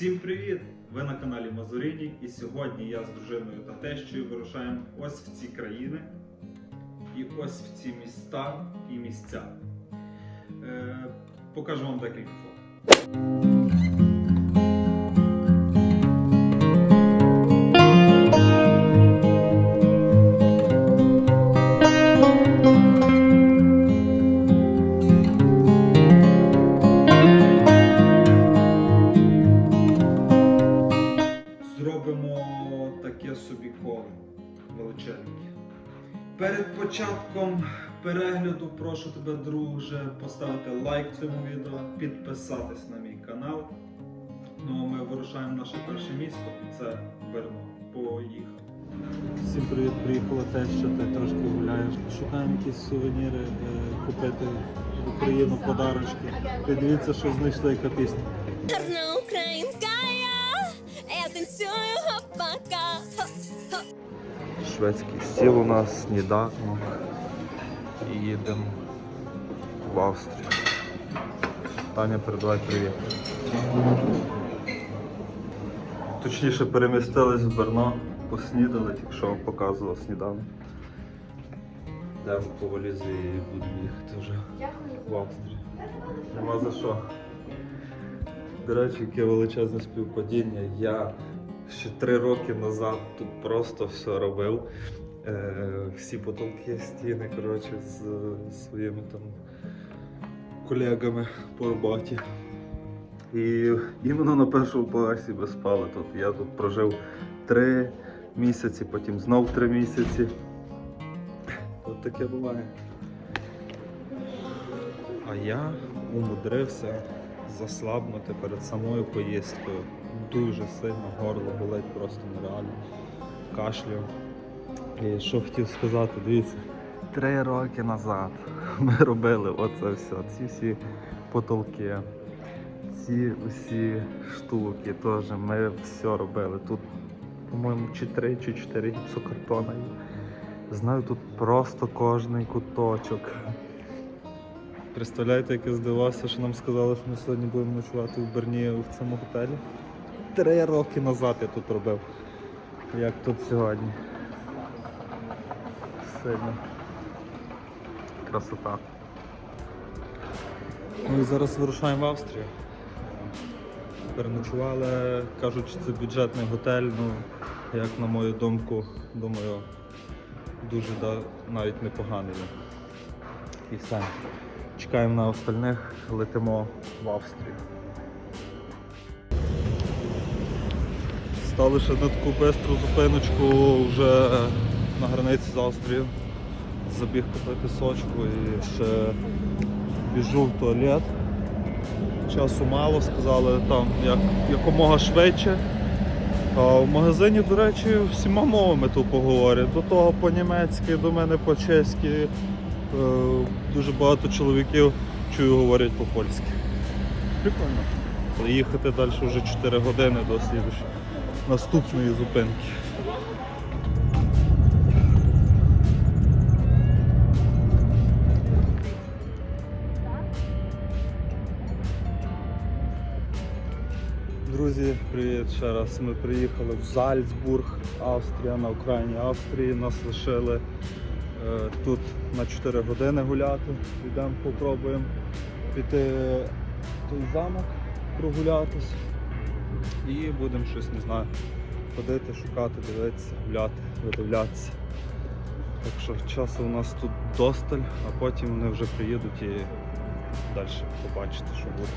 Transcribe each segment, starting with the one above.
Всім привіт! Ви на каналі Мазуріні і сьогодні я з дружиною та тещою вирушаємо ось в ці країни і ось в ці міста і місця. Е, покажу вам декілька фото. Прошу тебе, друже, поставити лайк цьому відео, підписатись на мій канал. Ну а ми вирушаємо наше перше місто, це Берно. Поїхали. Всім привіт, приїхала те, що ти трошки гуляєш. Шукаємо якісь сувеніри е, купити в Україну подарочки. Ти дивіться, що знайшли яка пісня. Гарна українська я, я танцюю гопака. Шведський стіл у нас, сніданок. І їдемо в Австрію. Таня, передавай привіт. Точніше перемістились в Берно, поснідали, тільки що вам показував сніданок. Йдемо по валізі і будемо їхати вже в Австрію. Нема за що. До речі, яке величезне співпадіння. Я ще три роки назад тут просто все робив. Е, всі потолки, стіни, коротше, з своїми там колегами по роботі. І іменно на першому поверсі ми спали тут. Я тут прожив три місяці, потім знов три місяці. От таке буває. А я умудрився заслабнути перед самою поїздкою. Дуже сильно горло болить просто нереально. Кашлю. І що хотів сказати, дивіться, три роки назад ми робили оце все, ці всі потолки, ці усі штуки теж ми все робили. Тут, по-моєму, чи три, чи чотири гіпсокартона. Знаю тут просто кожний куточок. Представляєте, як я здивався, що нам сказали, що ми сьогодні будемо ночувати в Берні в цьому готелі. Три роки назад я тут робив. Як тут сьогодні. Сильно. Красота. Ми зараз вирушаємо в Австрію. Переночували, кажуть, що це бюджетний готель. Ну, як на мою думку, думаю, дуже да, навіть непоганий. І все. Чекаємо на остальних, летимо в Австрію. Стали ще на таку бистру зупиночку вже на границі з Австрією. Забіг купити сочку і ще біжу в туалет. Часу мало, сказали там як, якомога швидше. А в магазині, до речі, всіма мовами тупо говорять. До того по-німецьки, до мене по-чеськи. Е, Дуже багато чоловіків чую говорять по-польськи. Прикольно. Їхати далі вже 4 години до наступної зупинки. Друзі, привіт ще раз. Ми приїхали в Зальцбург, Австрія, на Україні Австрії. Нас лишили е, тут на 4 години гуляти. Йдемо, попробуємо піти той замок, прогулятись. І будемо щось, не знаю, ходити, шукати, дивитися, гуляти, видивлятися. Так що часу у нас тут досталь, а потім вони вже приїдуть і далі побачите, що буде.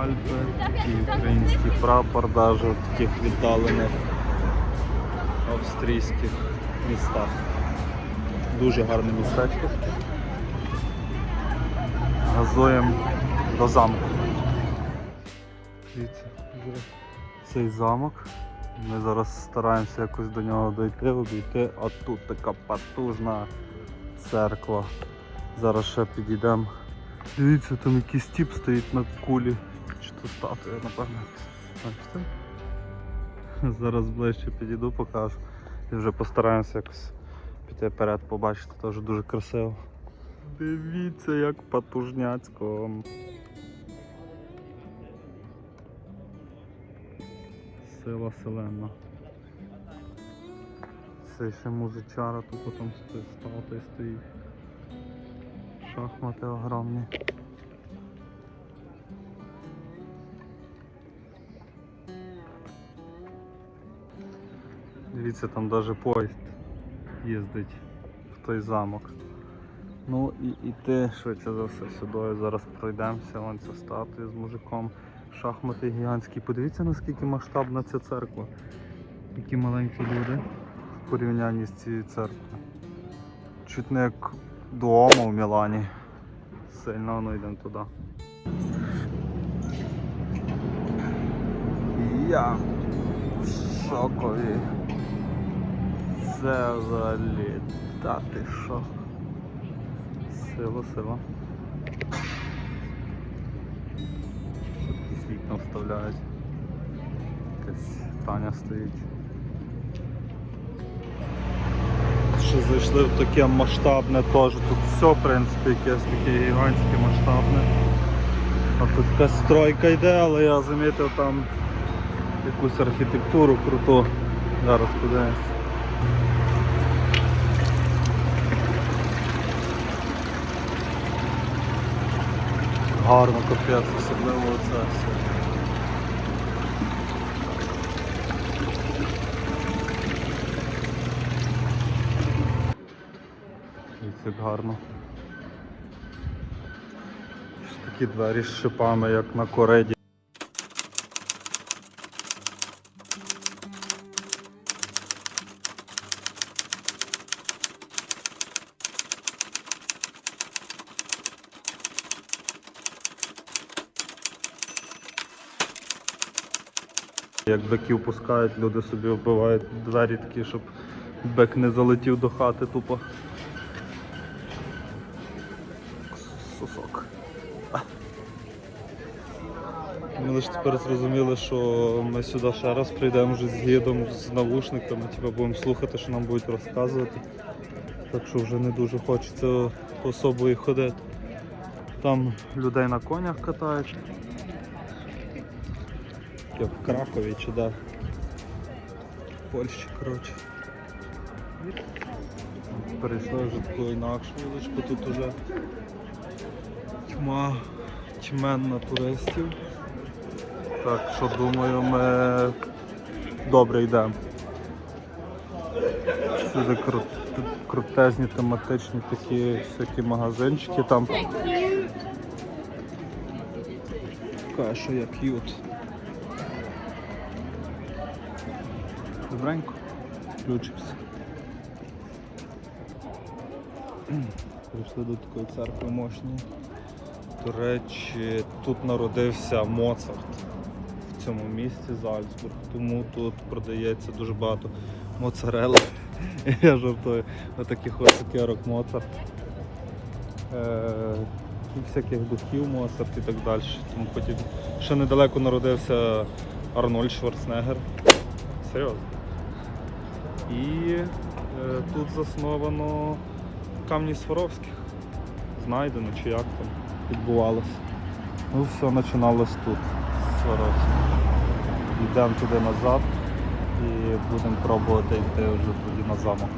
Альпи, такий український прапор навіть в таких віддалених австрійських містах. Дуже гарне містечко. Газуємо до замку. Дивіться, цей замок. Ми зараз стараємося якось до нього дойти, обійти, а тут така потужна церква. Зараз ще підійдемо. Дивіться, там якийсь тіп стоїть на кулі чи то статуя, напевно. Бачите? Зараз ближче підійду, покажу і вже постараємося якось піти вперед, побачити, теж дуже красиво. Дивіться, як патужняцько. Сила селена. Це ще музичара, тут потім стоїть статуї стоїть. Шахмати огромні. Дивіться, там навіть поїзд їздить в той замок. Ну і йти швидше за все сюди. Зараз пройдемося. Вон ця статуя з мужиком. Шахмати гігантські. Подивіться наскільки масштабна ця церква. Які маленькі люди в порівнянні з цією церквою. Чуть не як Дуомо в Мілані. Сильно воно йдемо туди. Я в шокові. Це взагалі. Та ти що? Сила, сила. Тут якісь вікна вставляють. Якась Таня стоїть. Ще зайшли в таке масштабне теж. Тут все, в принципі, якесь таке гігантське масштабне. А тут якась стройка йде, але я замітив там якусь архітектуру круту. Зараз подивимось. Гарно капець, особливо оце все. І як гарно. Такі двері з шипами, як на кореді. Як биків пускають, люди собі вбивають двері такі, щоб бик не залетів до хати тупо. Сосок. Ми лише тепер зрозуміли, що ми сюди ще раз прийдемо вже з гідом, з навушниками, типу будемо слухати, що нам будуть розказувати. Так що вже не дуже хочеться особою ходити. Там людей на конях катають. Як в Кракові чи де. В Польщі, коротше. Перейшли вже таку інакшу вуличку, тут уже тьма тьменна туристів. Так що думаю, ми добре йдемо. Сюди кру- крутезні тематичні такі всякі магазинчики там. Каже, що я Добренько. Включився. Прийшли до такої церкви мощної. До речі, тут народився Моцарт в цьому місці Зальцбург, тому тут продається дуже багато моцарелла. Я жартую, отаких ось цукерок Моцарт. Е, всяких духів Моцарт і так далі. Тому потім ще недалеко народився Арнольд Шварценеггер. Серйозно. І е, тут засновано камні Сваровських. Знайдено чи як там відбувалося. Ну, все починалось тут, з Сваровських. Йдемо туди назад і будемо пробувати йти вже тоді на замок.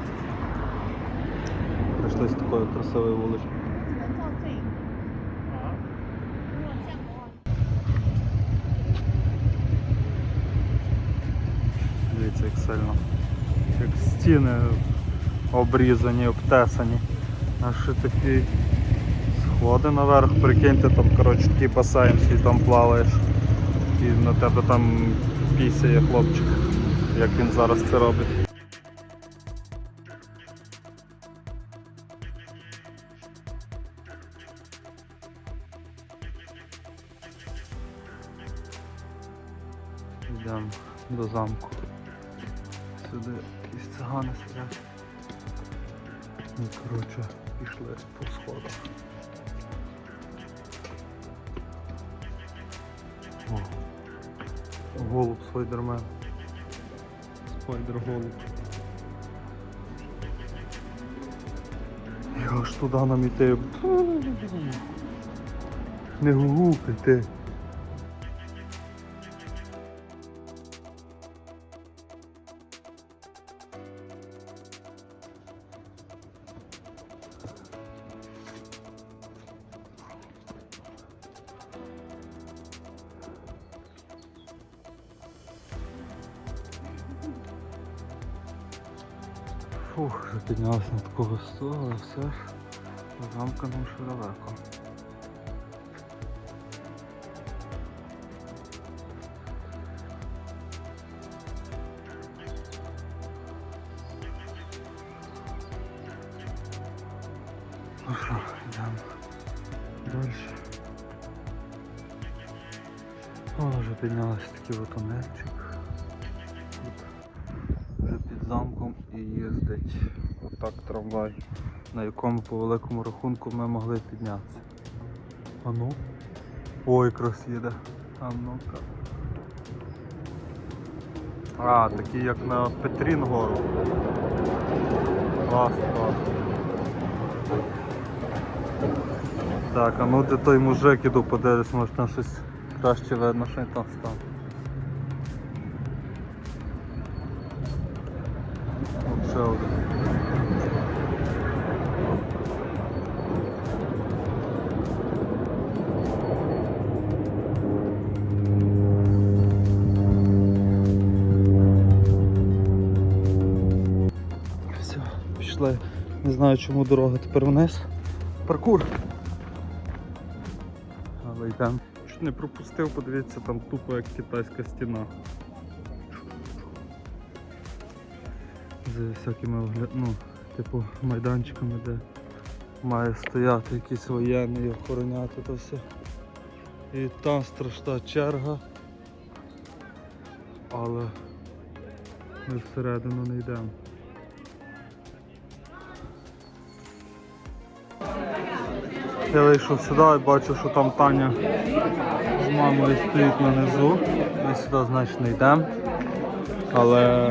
Прийшли такою красивою вуличкою. Дивіться, як сильно. Стіни обрізані, обтесані. А ще такі сходи наверх, прикиньте, там коротше, такий басейн свій там плаваєш. І на тебе там пісяє хлопчик, як він зараз це робить. Йдемо до замку. Сюди якісь цигани сидять. І коротше пішли по сходах. О, голуб спайдермен. Спайдер голуб. Я аж туди нам іти. Не гугукай ти. На таку висоту, але все ж до замка далеко. Ну що, йдемо далі. О, вже піднялися такий. Тут вже під замком і їздить отак трамвай, на якому по великому рахунку ми могли піднятися. А ну? Ой, якраз їде. А ну-ка. А, такий як на Петрін гору. Клас, клас. Так, а ну де той мужик іду подивись, може там щось краще видно, що він там став. Ще один. Знаю чому дорога тепер вниз. Паркур. Але йдемо. Чуть не пропустив, подивіться, там тупо як китайська стіна. З всякими ну, типу майданчиками, де має стояти якийсь воєнний і охороняти то все. І там страшна черга. Але ми всередину не йдемо. Я вийшов сюди і бачу, що там Таня з мамою стоїть нанизу. Ми сюди, значить, не йдемо. Але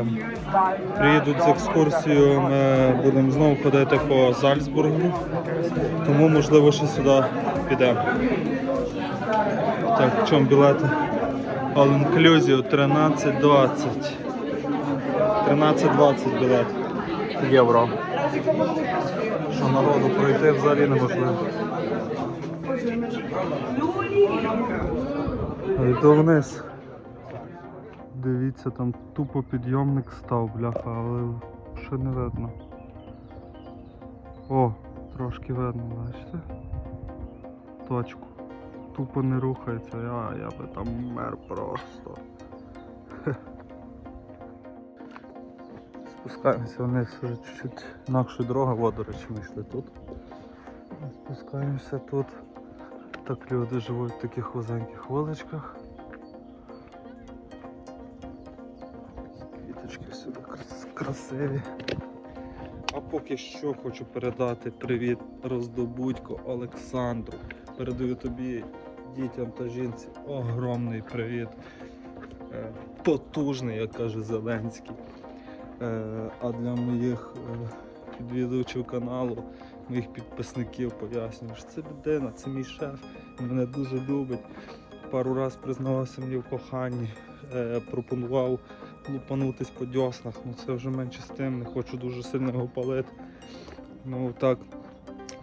приїдуть з екскурсією, ми будемо знову ходити по Зальцбургу. Тому можливо ще сюди підемо. Так, в чому білети? All Inclusive 13.20. 13.20 білет. Євро. Що народу пройти взагалі неможливо. А Йду вниз. Дивіться, там тупо підйомник став, бляха, але ще не видно. О, трошки видно, бачите? Точку. Тупо не рухається, я, я би там мер просто. Спускаємося вниз чуть-чуть інакшою дорога, во, до речі, ми йшли тут. Спускаємося тут. Так люди живуть в таких вузеньких вуличках. Квіточки сюди крас- красиві. А поки що хочу передати привіт роздобудько Олександру. Передаю тобі, дітям та жінці огромний привіт. Е, Потужний, як каже Зеленський. Е, А для моїх е, відвідувачів каналу, моїх підписників пояснюю, що це людина, це мій шеф, мене дуже любить. Пару раз признавався мені в коханні, е, пропонував лупанутись по дьоснах, ну це вже менше з тим, не хочу дуже сильно його палити. Ну так,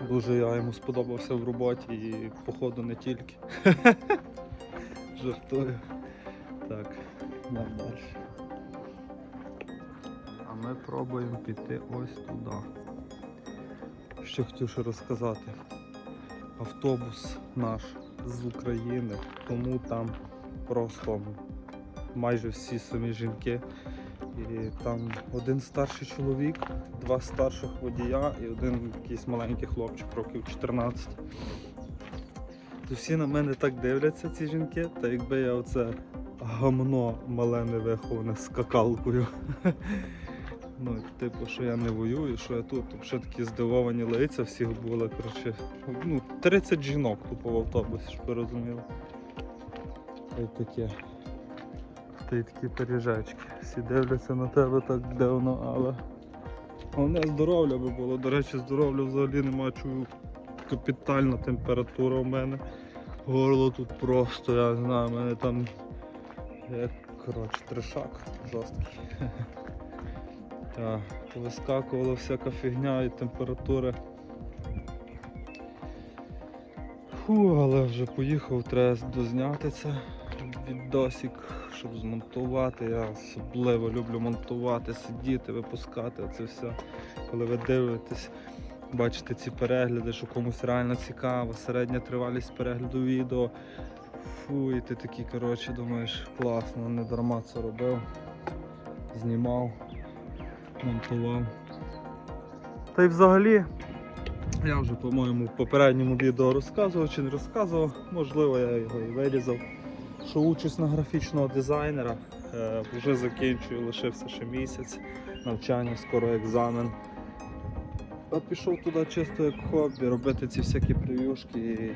дуже я йому сподобався в роботі і походу не тільки. Жартую. Так, йдемо далі. А ми пробуємо піти ось туди. Що хотів ще розказати. Автобус наш з України, тому там просто майже всі самі жінки. І там один старший чоловік, два старших водія і один якийсь маленький хлопчик, років 14. То всі на мене так дивляться, ці жінки, та якби я оце гамно мале не виховане скакалкою. Ну, типу, що я не воюю, що я тут. Ще такі здивовані лиця всіх були. Коротше, ну, 30 жінок тупо в автобусі, щоб ви розуміли. Та таке. Та й такі пиріжечки. Всі дивляться на тебе так дивно, але. Головне здоров'я би було. До речі, здоров'я взагалі нема чую. Капітальна температура у мене. Горло тут просто, я не знаю, у мене там як коротше трешак жорсткий. Так, вискакувала всяка фігня і температура. Фу, але вже поїхав, треба дозняти це. відосик, щоб змонтувати. Я особливо люблю монтувати, сидіти, випускати це все. Коли ви дивитесь, бачите ці перегляди, що комусь реально цікаво, середня тривалість перегляду відео. Фу, і ти такий, коротше, думаєш, класно, не дарма це робив. Знімав, монтував. Та й взагалі, я вже, по-моєму, в попередньому відео розказував чи не розказував, можливо, я його і вирізав. Що учусь на графічного дизайнера, е, вже закінчую, лишився ще місяць навчання, скоро екзамен. А пішов туди чисто як хобі, робити ці всякі прев'юшки. І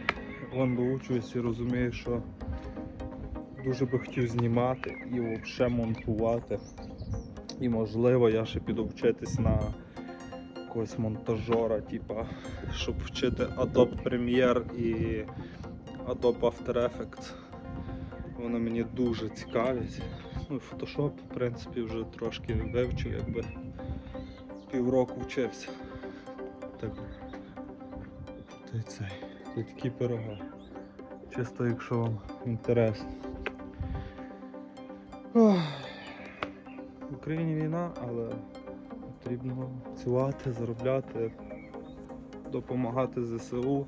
вон доучуюсь і розумію, що дуже би хотів знімати і взагалі монтувати. І можливо я ще піду вчитись на якогось монтажера, типа, щоб вчити Adobe Premiere і Adobe After Effects. Вони мені дуже цікавить. Ну, і Photoshop, в принципі, вже трошки вивчив, якби півроку вчився. Так. Та цей. Та такі пироги. Чисто якщо вам інтересно. Україні війна, але потрібно працювати, заробляти, допомагати ЗСУ,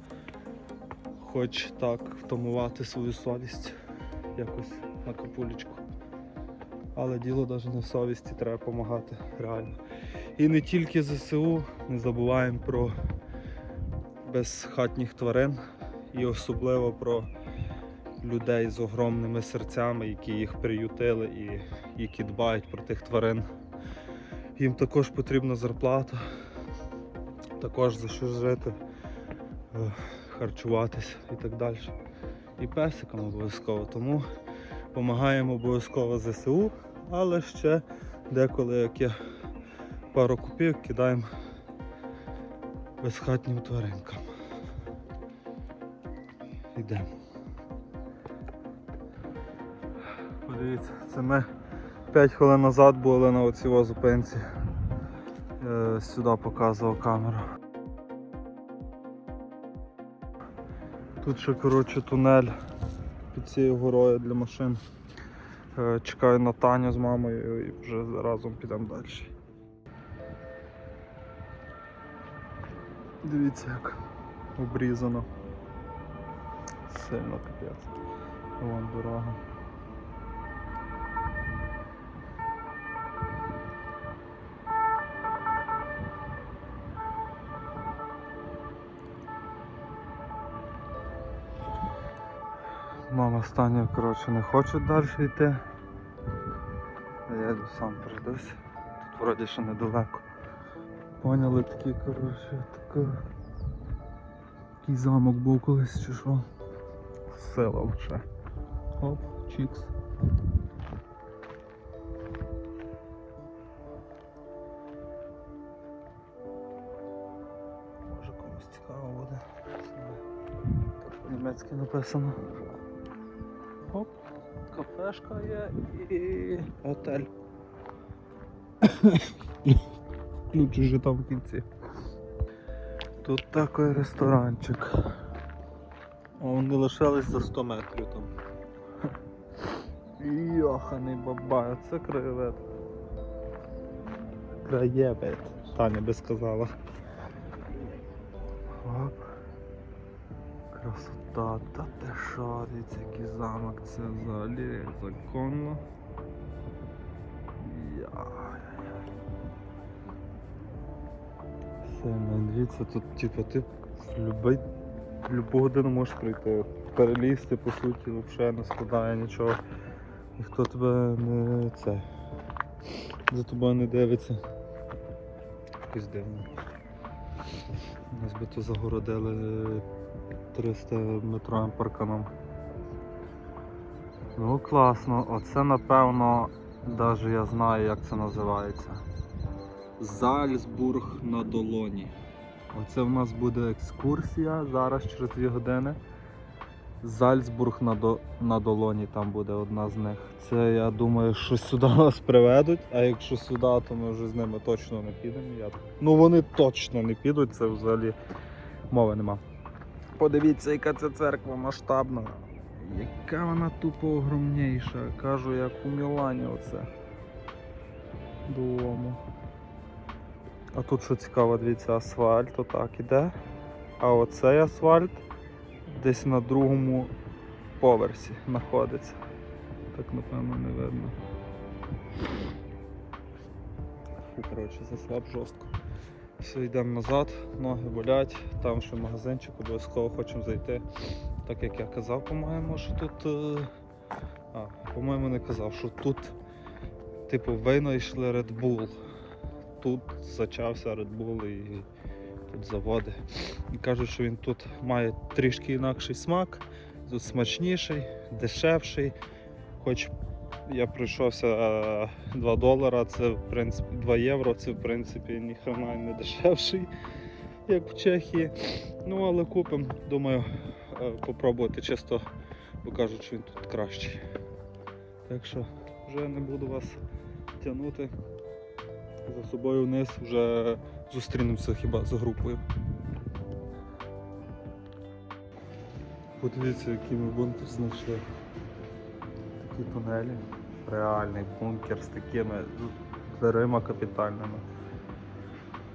хоч так втамувати свою совість якось на капулечку. Але діло навіть не в совісті, треба допомагати реально. І не тільки ЗСУ, не забуваємо про безхатніх тварин і особливо про людей з огромними серцями, які їх приютили і які дбають про тих тварин. Їм також потрібна зарплата, також за що жити, е, харчуватись і так далі. І песикам обов'язково. Тому допомагаємо обов'язково ЗСУ, але ще деколи, як є пару копійок, кидаємо безхатнім тваринкам. Йдемо. Це ми 5 хвилин назад були на оцій зупинці. Е, Сюди показував камеру. Тут ще коротше тунель під цією горою для машин. Е, Чекаю на Таню з мамою і вже разом підемо далі. Дивіться як обрізано. Сильно капець. Вон дорога. Танею, коротше, не хоче далі йти. Я йду сам пройдусь. Тут вроді ще недалеко. Поняли такі, коротше, така. Такий замок був колись чи що. Села вже. Оп, чікс. Може комусь цікаво буде. Тут по-німецьки написано. Кафешка є і готель. Ключ уже там в кінці. Тут такий ресторанчик. О, вони лишились за 100 метрів там. Йоханий бабай, це краєвид. Краєвид. Таня би сказала. Красота, та ти що, який замок, це взагалі законно. Я. Все, ну, дивіться, тут типу, ти в любу годину можеш прийти. Перелізти, по суті, взагалі не складає нічого. Ніхто тебе не це. За тобою не дивиться. Якось дивно. Нас би то загородили 300 метровим парканом. Ну класно, оце напевно, навіть я знаю як це називається. Зальцбург на долоні. Оце в нас буде екскурсія зараз через 2 години. Зальцбург на, до... на долоні там буде одна з них. Це я думаю, що сюди нас приведуть, а якщо сюди, то ми вже з ними точно не підемо. Я... Ну вони точно не підуть, це взагалі мови нема. Подивіться, яка це церква масштабна. Яка вона тупо огромніша. Кажу, як у Мілані оце. Дому. А тут що цікаво, дивіться, асфальт отак іде. А оцей асфальт десь на другому поверсі знаходиться. Так напевно не видно. Коротше, заслаб жорстко. Все, йдемо назад, ноги болять, там ще магазинчик, обов'язково хочемо зайти. Так як я казав, по-моєму, що тут. е, А, по-моєму, не казав, що тут, типу, винайшли Red Bull. Тут зачався Red Bull і тут заводи. І кажуть, що він тут має трішки інакший смак, тут смачніший, дешевший. Хоч я пройшовся е, 2 долара, це в принципі 2 євро, це в принципі ніхрена не дешевший, як в Чехії. Ну але купимо, думаю, е, попробувати чисто, бо що він тут кращий. Так що вже не буду вас тягнути за собою вниз, вже зустрінемося хіба з групою. Подивіться, який ми бункер знайшли. Такі тунелі. Реальний бункер з такими дверима капітальними.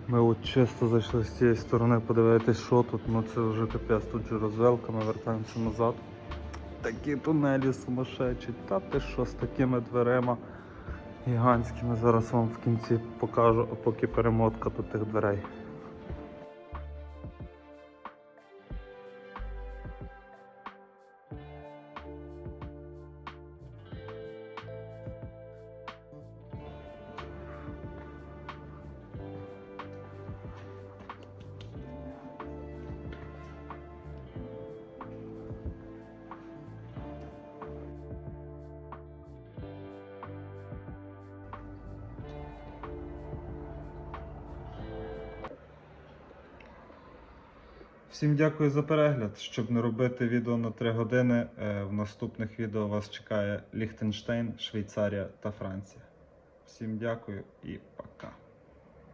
Ми от чисто зайшли з цієї сторони подивитись, що тут, ну це вже капець, тут же розвилка, ми вертаємося назад. Такі тунелі сумасшедші, та ти що з такими дверима гігантськими. Зараз вам в кінці покажу, а поки перемотка до тих дверей. Всім дякую за перегляд. Щоб не робити відео на 3 години, е, в наступних відео вас чекає Ліхтенштейн, Швейцарія та Франція. Всім дякую і.